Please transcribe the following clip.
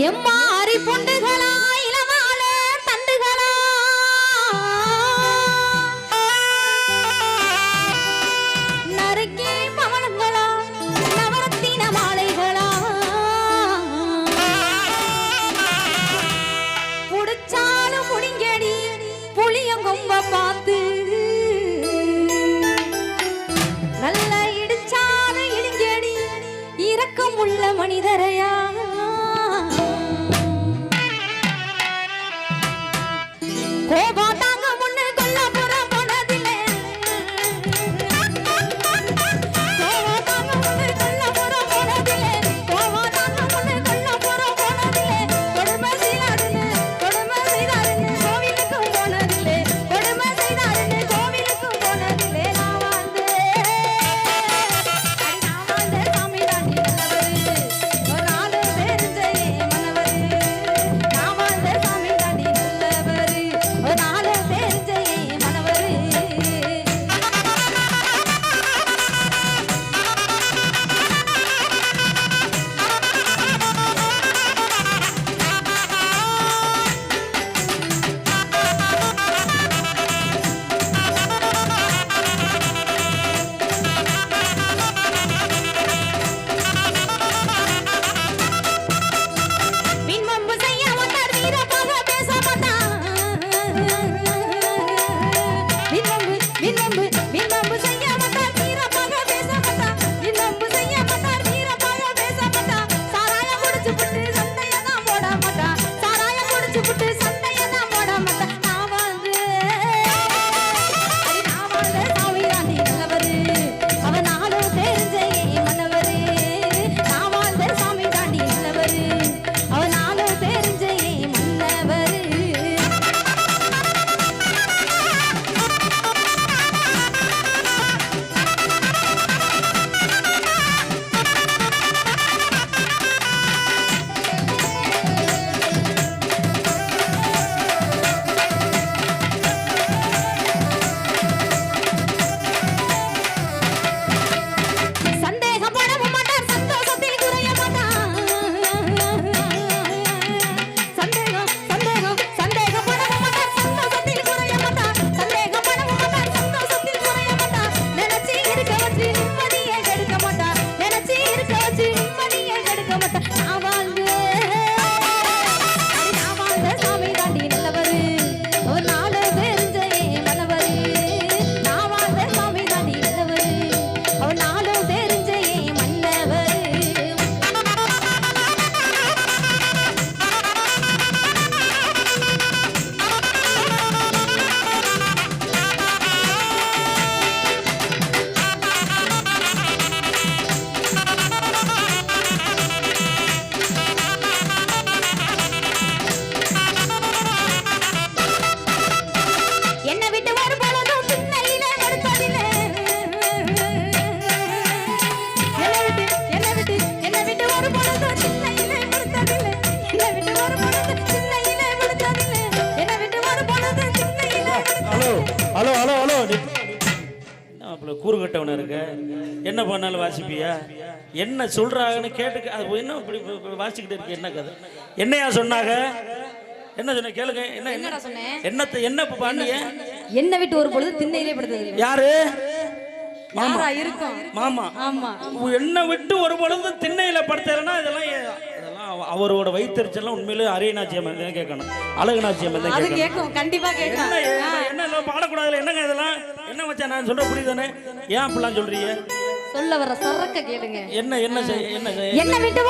எம்மாறி பொண்டுகளா இளமால தண்டுகளா? நறுக்கி பவனங்களா நவரத்தின மாலைகளா? புடிச்சாலும் புடிங்கடி புளியங்கொம்ப பார்த்து. நல்ல இடிச்சாலும் இடிங்கடி இறக்கம் உள்ள மனிதரையா? perder. Hello hello hello. நீ- என்ன அப்படி கூறு கட்டவன இருக்க? என்ன பண்ணாலும் வாசிப்பியா? என்ன சொல்றாங்கன்னு கேட்டு அது என்ன இப்படி வாசிக்கிட்டு இருக்கு. என்ன கதை? என்னையா சொன்னாங்க என்ன சொன்ன கேளுங்க. என்ன என்ன என்னடா சொன்னேன்? என்னத்தை என்ன இப்ப பாண்டிய என்னை விட்டு ஒரு பொழுது திண்ணையிலே படுத்ததில்லை யாரு? மாமா. இருக்கும்? மாமா. ஆமா. என்னை விட்டு ஒரு பொழுது திண்ணையில படுத்தலைன்னா இதெல்லாம் அவரோட வயிற்றுச்செல்லாம் உண்மையிலே அரியநாச்சியம் கேட்கணும். அழகுநாச்சியம் அது கேட்கும் கண்டிப்பா கேட்கும். என்ன என்ன- பாடக்கூடாதுல? என்னங்க இதெல்லாம்? என்ன மச்சான் நான் சொல்ற புரியுதானே? ஏன் அப்படிலாம் சொல்றீங்க? சொல்ல வர சரக்க கேளுங்க. என்ன என்ன என்ன என்னை விட்டு